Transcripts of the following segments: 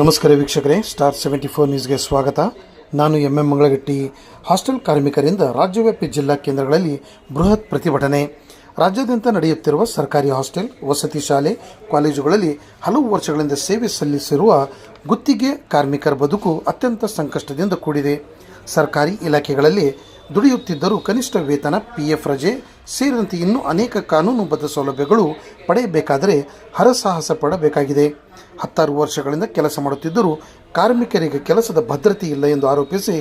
ನಮಸ್ಕಾರ ವೀಕ್ಷಕರೇ star seventy four ನ್ಯೂಸ್ಗೆ ಸ್ವಾಗತ. ನಾನು ಎಂ ಎಂ ಮಂಗಳಗಟ್ಟಿ, ಹಾಸ್ಟೆಲ್ ಕಾರ್ಮಿಕರಿಂದ ರಾಜ್ಯವ್ಯಾಪಿ ಜಿಲ್ಲಾ ಕೇಂದ್ರಗಳಲ್ಲಿ ಬೃಹತ್ ಪ್ರತಿಭಟನೆ. ರಾಜ್ಯಾದ್ಯಂತ ನಡೆಯುತ್ತಿರುವ ಸರ್ಕಾರಿ ಹಾಸ್ಟೆಲ್, ವಸತಿ ಶಾಲೆ, ಕಾಲೇಜುಗಳಲ್ಲಿ ಹಲವು ವರ್ಷಗಳಿಂದ ಸೇವೆ ಸಲ್ಲಿಸಿರುವ ಗುತ್ತಿಗೆ ಕಾರ್ಮಿಕರ ಬದುಕು ಅತ್ಯಂತ ಸಂಕಷ್ಟದಿಂದ ಕೂಡಿದೆ. ಸರ್ಕಾರಿ ಇಲಾಖೆಗಳಲ್ಲಿ ದುಡಿಯುತ್ತಿದ್ದರೂ ಕನಿಷ್ಠ ವೇತನ ಪಿಎಫ್ ರಜೆ ಸೇರಿದಂತೆ ಇನ್ನೂ ಅನೇಕ ಕಾನೂನುಬದ್ಧ ಸೌಲಭ್ಯಗಳು ಪಡೆಯಬೇಕಾದರೆ ಹರಸಾಹಸ ಪಡಬೇಕಾಗಿದೆ. ಹತ್ತಾರು ವರ್ಷಗಳಿಂದ ಕೆಲಸ ಮಾಡುತ್ತಿದ್ದರೂ ಕಾರ್ಮಿಕರಿಗೆ ಕೆಲಸದ ಭದ್ರತೆ ಇಲ್ಲ ಎಂದು ಆರೋಪಿಸಿ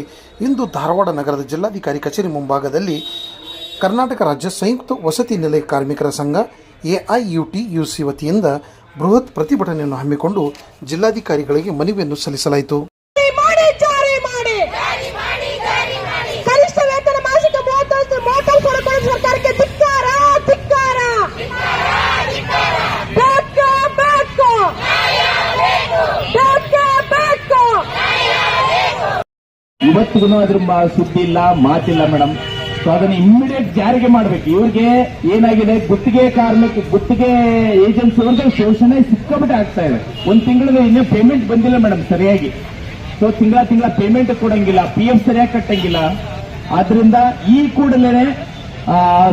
ಇಂದು ಧಾರವಾಡ ನಗರದ ಜಿಲ್ಲಾಧಿಕಾರಿ ಕಚೇರಿ ಮುಂಭಾಗದಲ್ಲಿ ಕರ್ನಾಟಕ ರಾಜ್ಯ ಸಂಯುಕ್ತ ವಸತಿ ನಿಲಯ ಕಾರ್ಮಿಕರ ಸಂಘ ಎಐಯುಟಿ ಯುಸಿ ವತಿಯಿಂದ ಬೃಹತ್ ಪ್ರತಿಭಟನೆಯನ್ನು ಹಮ್ಮಿಕೊಂಡು ಜಿಲ್ಲಾಧಿಕಾರಿಗಳಿಗೆ ಮನವಿಯನ್ನು ಸಲ್ಲಿಸಲಾಯಿತು. ಇವತ್ತಿಗೂ ಅದ್ರ ಸುದ್ದಿ ಇಲ್ಲ, ಮಾತಿಲ್ಲ ಮೇಡಮ್ ಸೊ ಅದನ್ನ ಇಮ್ಮಿಡಿಯೇಟ್ ಜಾರಿಗೆ ಮಾಡ್ಬೇಕು. ಇವ್ರಿಗೆ ಏನಾಗಿದೆ? ಗುತ್ತಿಗೆ ಕಾರ್ಮಿಕ ಗುತ್ತಿಗೆ ಏಜೆನ್ಸಿ ಅವ್ರಿಗೆ ಶೋಷಣೆ ಸಿಕ್ಕಾಬಿಟ್ಟೆ ಆಗ್ತಾ ಇದೆ. ಒಂದ್ ತಿಂಗಳಿಗೆ ಇನ್ನೂ ಪೇಮೆಂಟ್ ಬಂದಿಲ್ಲ ಮೇಡಮ್ ಸರಿಯಾಗಿ. ಸೊ ತಿಂಗಳ ತಿಂಗಳ ಪೇಮೆಂಟ್ ಕೊಡಂಗಿಲ್ಲ. ಪಿ ಎಫ್ ಸರಿಯಾಗಿ ಕಟ್ಟಂಗಿಲ್ಲ. ಆದ್ರಿಂದ ಈ ಕೂಡಲೇ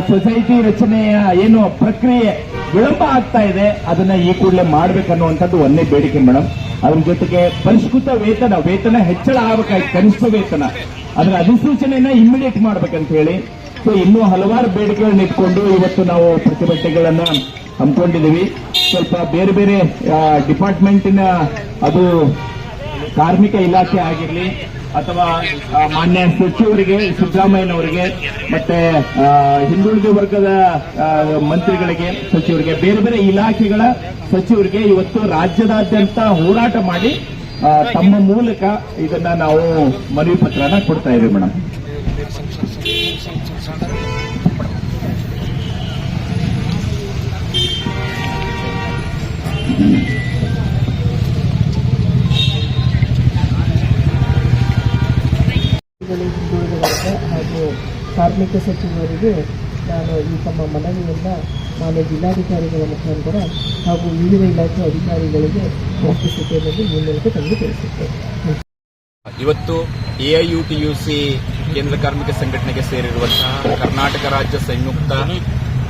ಸೊಸೈಟಿ ರಚನೆಯ ಏನು ಪ್ರಕ್ರಿಯೆ ವಿಳಂಬ ಆಗ್ತಾ ಇದೆ. ಅದನ್ನ ಈ ಕೂಡಲೇ ಮಾಡ್ಬೇಕನ್ನುವಂಥದ್ದು ಒಂದೇ ಬೇಡಿಕೆ ಮೇಡಮ್ ಅದ್ರ ಜೊತೆಗೆ ಪರಿಷ್ಕೃತ ವೇತನ ವೇತನ ಹೆಚ್ಚಳ ಆಗಬೇಕಾಗಿ ಕನಿಷ್ಠ ವೇತನ. ಅದರ ಅಧಿಸೂಚನೆಯನ್ನ ಇಮಿಡಿಯೇಟ್ ಮಾಡ್ಬೇಕಂತ ಹೇಳಿ, ಸೊ ಇನ್ನೂ ಹಲವಾರು ಬೇಡಿಕೆಗಳನ್ನ ಇಟ್ಕೊಂಡು ಇವತ್ತು ನಾವು ಪ್ರತಿಭಟನೆಗಳನ್ನ ಹಮ್ಮಿಕೊಂಡಿದ್ದೀವಿ. ಸ್ವಲ್ಪ ಬೇರೆ ಬೇರೆ ಡಿಪಾರ್ಟ್ಮೆಂಟಿನ ಅದು ಕಾರ್ಮಿಕ ಇಲಾಖೆ ಆಗಿರಲಿ ಅಥವಾ ಮಾನ್ಯ ಸಚಿವರಿಗೆ, ಸಿದ್ದರಾಮಯ್ಯನವರಿಗೆ, ಮತ್ತೆ ಹಿಂದುಳಿದ ವರ್ಗದ ಮಂತ್ರಿಗಳಿಗೆ, ಸಚಿವರಿಗೆ, ಬೇರೆ ಬೇರೆ ಇಲಾಖೆಗಳ ಸಚಿವರಿಗೆ ಇವತ್ತು ರಾಜ್ಯದಾದ್ಯಂತ ಹೋರಾಟ ಮಾಡಿ ತಮ್ಮ ಮೂಲಕ ಇದನ್ನ ನಾವು ಮನವಿ ಪತ್ರನ ಕೊಡ್ತಾ ಇದ್ದೀವಿ ಮೇಡಮ್. ಕಾರ್ಮಿಕ ಸಚಿವರಿಗೆ ನಾನು ಈ ತಮ್ಮ ಮನವಿಯನ್ನು ಮಾನ್ಯ ಜಿಲ್ಲಾಧಿಕಾರಿಗಳ ಮುಖಾಂತರ ಹಾಗೂ ವಿವಿಧ ಇಲಾಖೆ ಅಧಿಕಾರಿಗಳಿಗೆ ಒಪ್ಪಿಸುತ್ತೇನೆ ಎಂದು ಈ ಮೂಲಕ ತಮಗೆ ತಿಳಿಸುತ್ತೇನೆ ಇವತ್ತು ಸಿ ಕೇಂದ್ರ ಕಾರ್ಮಿಕ ಸಂಘಟನೆಗೆ ಸೇರಿರುವಂತಹ ಕರ್ನಾಟಕ ರಾಜ್ಯ ಸಂಯುಕ್ತ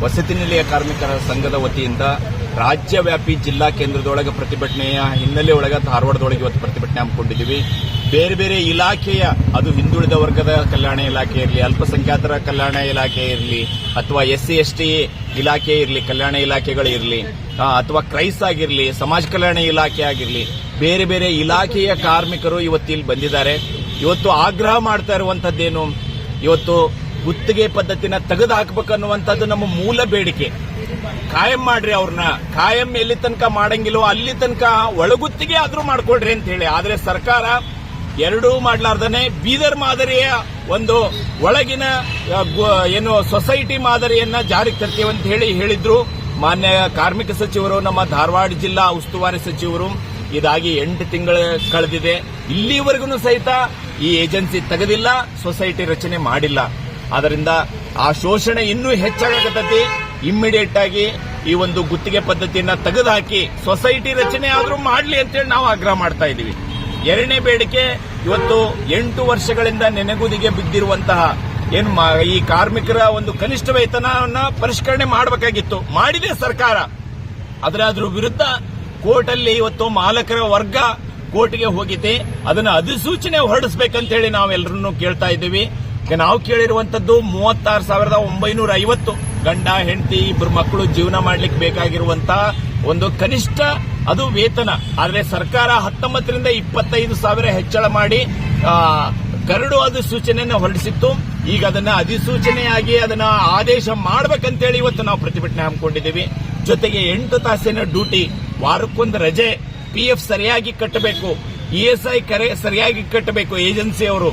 ವಸತಿ ನಿಲಯ ಕಾರ್ಮಿಕರ ಸಂಘದ ವತಿಯಿಂದ ರಾಜ್ಯವ್ಯಾಪಿ ಜಿಲ್ಲಾ ಕೇಂದ್ರದೊಳಗೆ ಪ್ರತಿಭಟನೆಯ ಹಿನ್ನೆಲೆ ಒಳಗೆ ಧಾರವಾಡದೊಳಗೆ ಇವತ್ತು ಪ್ರತಿಭಟನೆ ಹಮ್ಮಿಕೊಂಡಿದ್ದೀವಿ. ಬೇರೆ ಬೇರೆ ಇಲಾಖೆಯ, ಅದು ಹಿಂದುಳಿದ ವರ್ಗದ ಕಲ್ಯಾಣ ಇಲಾಖೆ ಇರಲಿ, ಅಲ್ಪಸಂಖ್ಯಾತರ ಕಲ್ಯಾಣ ಇಲಾಖೆ ಇರಲಿ, ಅಥವಾ ಎಸ್ ಸಿ ಎಸ್ ಟಿ ಇಲಾಖೆ ಇರಲಿ, ಕಲ್ಯಾಣ ಇಲಾಖೆಗಳಿರಲಿ ಅಥವಾ ಕ್ರೈಸ್ ಆಗಿರಲಿ, ಸಮಾಜ ಕಲ್ಯಾಣ ಇಲಾಖೆ ಆಗಿರಲಿ, ಬೇರೆ ಬೇರೆ ಇಲಾಖೆಯ ಕಾರ್ಮಿಕರು ಇವತ್ತು ಇಲ್ಲಿ ಬಂದಿದ್ದಾರೆ. ಇವತ್ತು ಆಗ್ರಹ ಮಾಡ್ತಾ ಇರುವಂತದ್ದೇನು ಇವತ್ತು ಗುತ್ತಿಗೆ ಪದ್ಧತಿನ ತೆಗೆದು ಹಾಕಬೇಕನ್ನುವಂಥದ್ದು ನಮ್ಮ ಮೂಲ ಬೇಡಿಕೆ. ಕಾಯಂ ಮಾಡ್ರಿ ಅವ್ರನ್ನ. ಕಾಯಂ ಎಲ್ಲಿ ತನಕ ಮಾಡಂಗಿಲ್ಲೋ ಅಲ್ಲಿ ತನಕ ಒಳಗುತ್ತಿಗೆ ಆದ್ರೂ ಮಾಡ್ಕೊಡ್ರಿ ಅಂತ ಹೇಳಿ. ಆದ್ರೆ ಸರ್ಕಾರ ಎರಡೂ ಮಾಡ್ಲಾರ್ದನೆ ಬೀದರ್ ಮಾದರಿಯ ಒಂದು ಒಳಗಿನ ಏನು ಸೊಸೈಟಿ ಮಾದರಿಯನ್ನ ಜಾರಿಗೆ ತರ್ತೀವಿ ಅಂತ ಹೇಳಿ ಹೇಳಿದ್ರು ಮಾನ್ಯ ಕಾರ್ಮಿಕ ಸಚಿವರು, ನಮ್ಮ ಧಾರವಾಡ ಜಿಲ್ಲಾ ಉಸ್ತುವಾರಿ ಸಚಿವರು. ಇದಾಗಿ ಎಂಟು ತಿಂಗಳು ಕಳೆದಿದೆ. ಇಲ್ಲಿವರೆಗೂ ಸಹಿತ ಈ ಏಜೆನ್ಸಿ ತೆಗೆದಿಲ್ಲ, ಸೊಸೈಟಿ ರಚನೆ ಮಾಡಿಲ್ಲ. ಆದ್ದರಿಂದ ಆ ಶೋಷಣೆ ಇನ್ನೂ ಹೆಚ್ಚಾಗತೈತಿ ಇಮ್ಮಿಡಿಯೇಟ್ ಆಗಿ ಈ ಒಂದು ಗುತ್ತಿಗೆ ಪದ್ಧತಿಯನ್ನ ತೆಗೆದುಹಾಕಿ ಸೊಸೈಟಿ ರಚನೆ ಆದರೂ ಮಾಡಲಿ ಅಂತೇಳಿ ನಾವು ಆಗ್ರಹ ಮಾಡ್ತಾ ಇದ್ದೀವಿ. ಎರಡನೇ ಬೇಡಿಕೆ, ಇವತ್ತು ಎಂಟು ವರ್ಷಗಳಿಂದ ನೆನೆಗುದಿಗೆ ಬಿದ್ದಿರುವಂತಹ ಏನು ಈ ಕಾರ್ಮಿಕರ ಒಂದು ಕನಿಷ್ಠ ವೇತನವನ್ನ ಪರಿಷ್ಕರಣೆ ಮಾಡಬೇಕಾಗಿತ್ತು. ಮಾಡಿದೆ ಸರ್ಕಾರ. ಆದರೆ ಅದ್ರ ವಿರುದ್ಧ ಕೋರ್ಟ್ ಅಲ್ಲಿ ಇವತ್ತು ಮಾಲಕರ ವರ್ಗ ಕೋರ್ಟ್ಗೆ ಹೋಗಿದೆ. ಅದನ್ನ ಅಧಿಸೂಚನೆ ಹೊರಡಿಸಬೇಕಂತ ಹೇಳಿ ನಾವೆಲ್ಲರನ್ನು ಕೇಳ್ತಾ ಇದ್ದೀವಿ. ನಾವು ಕೇಳಿರುವಂತದ್ದು ಮೂವತ್ತಾರು ಸಾವಿರದ ಒಂಬೈನೂರ ಐವತ್ತು ಗಂಡ, ಹೆಂಡತಿ ಇಬ್ಬರು ಮಕ್ಕಳು ಜೀವನ ಮಾಡ್ಲಿಕ್ಕೆ ಬೇಕಾಗಿರುವಂತ ಒಂದು ಕನಿಷ್ಠ ಅದು ವೇತನ. ಆದರೆ ಸರ್ಕಾರ ಹತ್ತೊಂಬತ್ತರಿಂದ ಇಪ್ಪತ್ತೈದು ಸಾವಿರ ಹೆಚ್ಚಳ ಮಾಡಿ ಕರಡು ಅಧಿಸೂಚನೆಯನ್ನು ಹೊರಡಿಸಿತ್ತು. ಈಗ ಅದನ್ನ ಅಧಿಸೂಚನೆಯಾಗಿ ಅದನ್ನ ಆದೇಶ ಮಾಡ್ಬೇಕಂತೇಳಿ ಇವತ್ತು ನಾವು ಪ್ರತಿಭಟನೆ ಹಮ್ಮಿಕೊಂಡಿದ್ದೀವಿ. ಜೊತೆಗೆ ಎಂಟು ತಾಸಿನ ಡ್ಯೂಟಿ, ವಾರಕ್ಕೊಂದು ರಜೆ ಪಿಎಫ್ ಸರಿಯಾಗಿ ಕಟ್ಟಬೇಕು ಇಎಸ್ಐ ಕರೆ, ಸರಿಯಾಗಿ ಕಟ್ಟಬೇಕು ಏಜೆನ್ಸಿಯವರು.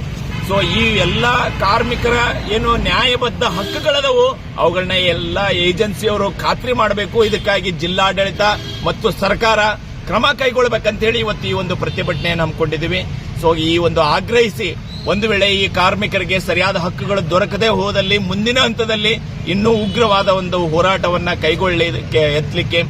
ಸೊ ಈ ಎಲ್ಲ ಕಾರ್ಮಿಕರ ಏನು ನ್ಯಾಯಬದ್ಧ ಹಕ್ಕುಗಳದವು, ಅವುಗಳನ್ನ ಎಲ್ಲ ಏಜೆನ್ಸಿಯವರು ಖಾತ್ರಿ ಮಾಡಬೇಕು. ಇದಕ್ಕಾಗಿ ಜಿಲ್ಲಾಡಳಿತ ಮತ್ತು ಸರ್ಕಾರ ಕ್ರಮ ಕೈಗೊಳ್ಳಬೇಕಂತ ಹೇಳಿ ಇವತ್ತು ಈ ಒಂದು ಪ್ರತಿಭಟನೆಯನ್ನು ಹಮ್ಮಿಕೊಂಡಿದ್ದೀವಿ ಸೊ ಈ ಒಂದು ಆಗ್ರಹಿಸಿ ಒಂದು ವೇಳೆ ಈ ಕಾರ್ಮಿಕರಿಗೆ ಸರಿಯಾದ ಹಕ್ಕುಗಳು ದೊರಕದೆ ಹೋದಲ್ಲಿ, ಮುಂದಿನ ಹಂತದಲ್ಲಿ ಇನ್ನೂ ಉಗ್ರವಾದ ಒಂದು ಹೋರಾಟವನ್ನ ಕೈಗೊಳ್ಳಲಿಕ್ಕೆ, ಎತ್ತಲಿಕ್ಕೆ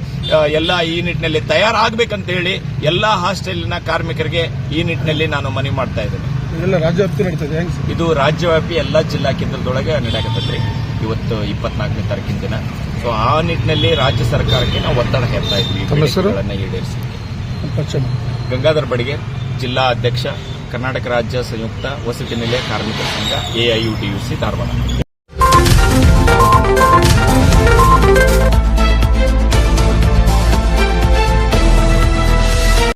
ಎಲ್ಲ ಈ ನಿಟ್ಟಿನಲ್ಲಿ ತಯಾರಾಗಬೇಕಂತ ಹೇಳಿ ಎಲ್ಲಾ ಹಾಸ್ಟೆಲ್ನ ಕಾರ್ಮಿಕರಿಗೆ ಈ ನಿಟ್ಟಿನಲ್ಲಿ ನಾನು ಮನವಿ ಮಾಡ್ತಾ ಇದ್ದೇನೆ. ಇದೆಲ್ಲ ರಾಜ್ಯವ್ಯಾಪ್ತಿ ನಡೀತದೆ ಇದು ರಾಜ್ಯವ್ಯಾಪಿ ಎಲ್ಲ ಜಿಲ್ಲಾ ಕೇಂದ್ರದೊಳಗೆ ನಡೆಯಕತ್ತದ್ರಿ ಇವತ್ತು ಇಪ್ಪತ್ನಾಲ್ಕನೇ ತಾರೀಕಿನ ದಿನ. ಸೊ ಆ ನಿಟ್ಟಿನಲ್ಲಿ ರಾಜ್ಯ ಸರ್ಕಾರಕ್ಕೆ ನಾವು ಒತ್ತಡ ಹೇರ್ತಾ ಇದ್ವಿ. ಮಾಡಿ. ಗಂಗಾಧರ್ ಬಡಿಗೆ ಜಿಲ್ಲಾ ಅಧ್ಯಕ್ಷ ಕರ್ನಾಟಕ ರಾಜ್ಯ ಸಂಯುಕ್ತ ವಸತಿ ನಿಲಯ ಕಾರ್ಮಿಕರ ಸಂಘ ಎಐಯುಟಿಯುಸಿ ಧಾರವಾಡ.